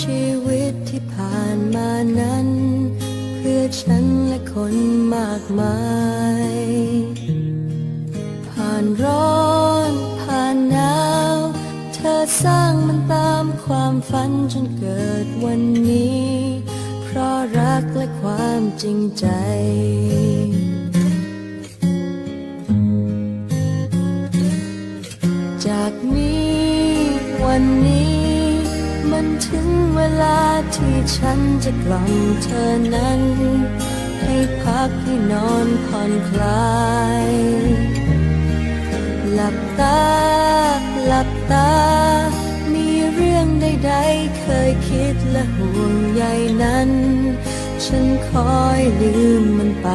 ชีวิตที่ผ่านมานั้น เพื่อฉันและคนมากมาย ผ่านร้อนผ่านหนาว เธอสร้างมันตามความฝันจนเกิดวันนี้ เพราะรักและความจริงใจ ฉันจะกล่อมเธอนั้น ให้พักให้นอนผ่อนคลาย หลับตา หลับตา มีเรื่องใดๆ เคยคิดและห่วงใยนั้น ฉันคอยลืมมันไป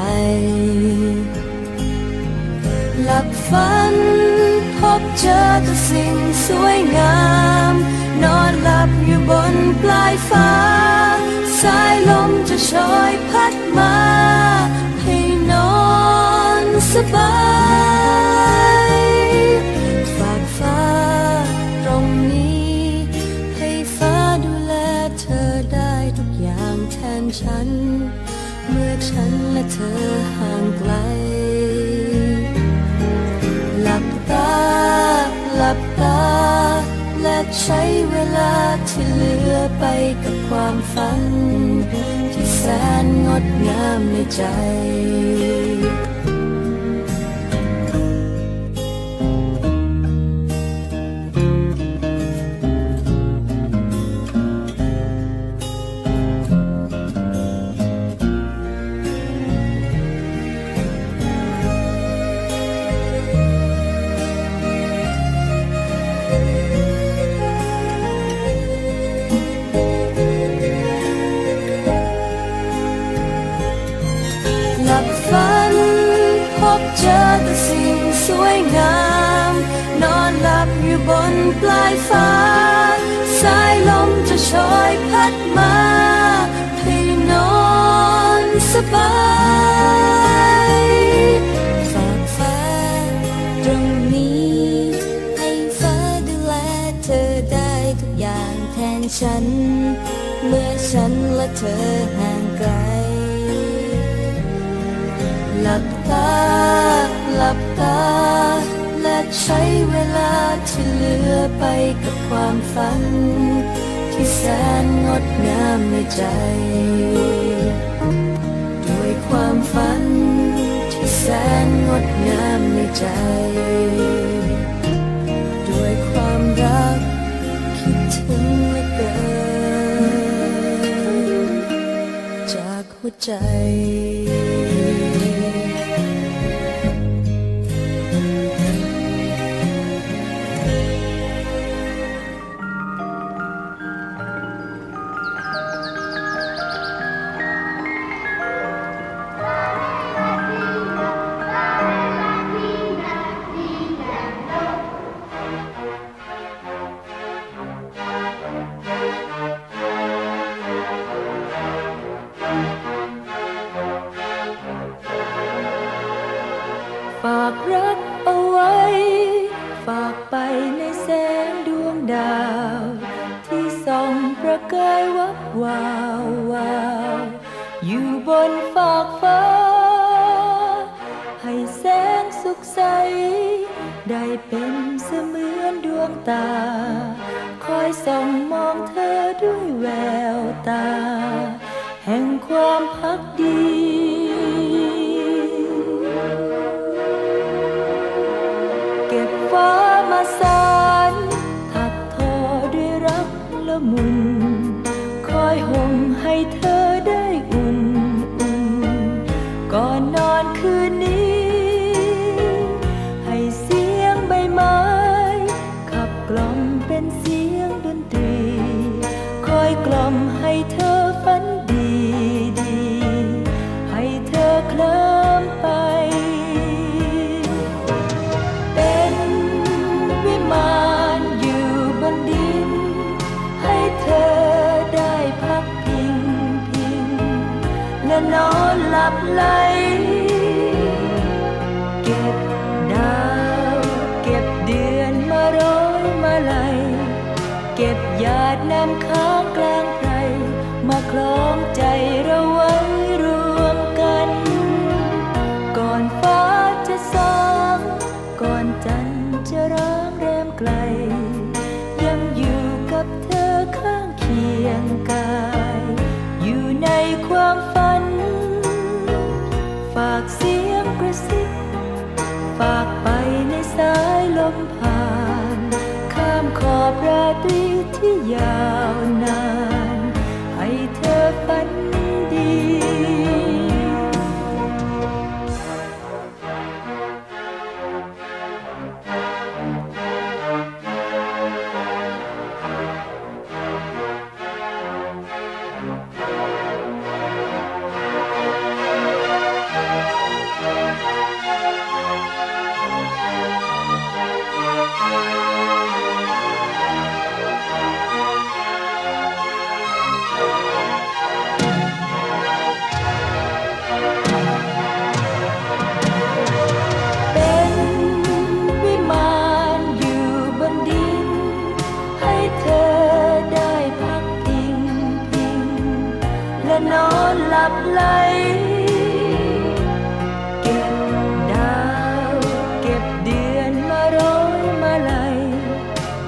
หลับฝันพบเจอแต่สิ่งสวยงาม นอนหลับอยู่บนปลายฟ้า สายลมจะโชยพัดมา ให้นอนสบายฝากฟ้าตรงนี้ ให้ฟ้าดูแลเธอได้ทุกอย่างแทนฉัน เมื่อฉันและเธอห่างไกล หลับตา หลับตา และใช้เวลาที่เหลือไปกับความฝัน ที่แสนงดงามในใจ ปลายฟ้า สายลมจะโชยพัดมาให้นอนสบายฝากฟ้าตรงนี้ ให้ฟ้าดูแลเธอได้ทุกอย่างแทนฉัน เมื่อฉันและเธอห่างไกล หลับตา หลับตา ใช้เวลาที่เหลือไปกับความฝัน ที่แสนงดงามในใจ ด้วยความฝัน ที่แสนงดงามในใจ ด้วยความรักคิดถึงเหลือเกินจากหัวใจ วาววาวอยู่บนฟากฟ้า ให้แสงสุขใส ได้เป็นเสมือนดวงตา คอยส่องมองเธอด้วยแววตา แห่งความพักดี ให้เธอได้อุ่นอุ่นก่อนนอนคืนนี้ ให้เสียงใบไม้ ขับกล่อมเป็นเสียงดนตรี คอยกล่อมให้เธอฝัน และนากเสียงกระซิบฝากไปในสายลมผ่าน ข้ามขอบราตรีที่ยาวนาน ให้เธอฝันดี และนอนหลับไหลเก็บดาวเก็บเดือนมาร้อยมาลัย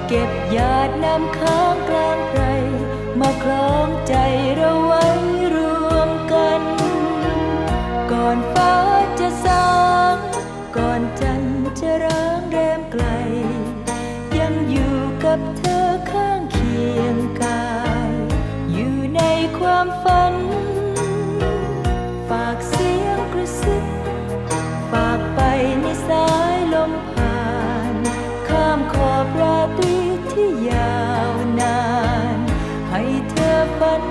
เก็บหยาดน้ำค้างกลางไพรมาคล้องใจเราไว้รวมกัน ก่อนฟ้าจะสางก่อนจันทร์จะร้างแรมไกล ยังอยู่กับเธอข้างเคียงกายอยู่ในความฝัน ฝัน